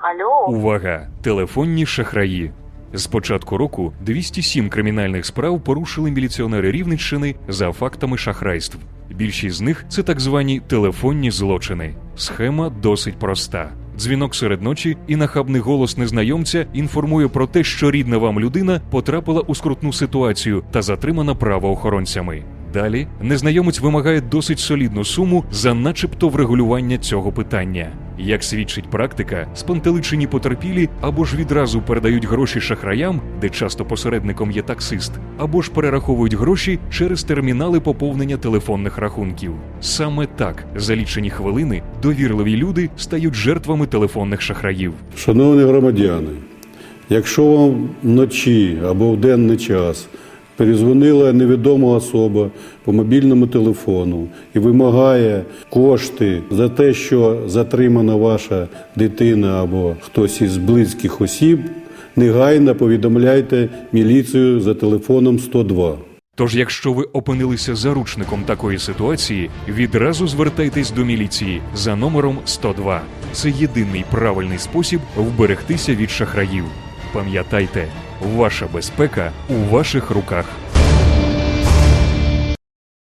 Алло, Увага! Телефонні шахраї. З початку року 207 кримінальних справ порушили міліціонери Рівненщини за фактами шахрайств. Більшість з них це так звані телефонні злочини. Схема досить проста. Дзвінок серед ночі і нахабний голос незнайомця інформує про те, що рідна вам людина потрапила у скрутну ситуацію та затримана правоохоронцями. Далі незнайомець вимагає досить солідну суму за начебто врегулювання цього питання. Як свідчить практика, спантеличені потерпілі або ж відразу передають гроші шахраям, де часто посередником є таксист, або ж перераховують гроші через термінали поповнення телефонних рахунків. Саме так за лічені хвилини довірливі люди стають жертвами телефонних шахраїв. Шановні громадяни, якщо вам вночі або в денний час перезвонила невідома особа по мобільному телефону і вимагає кошти за те, що затримана ваша дитина або хтось із близьких осіб, негайно повідомляйте міліцію за телефоном 102. Тож, якщо ви опинилися заручником такої ситуації, відразу звертайтесь до міліції за номером 102. Це єдиний правильний спосіб вберегтися від шахраїв. Пам'ятайте, ваша безпека у ваших руках.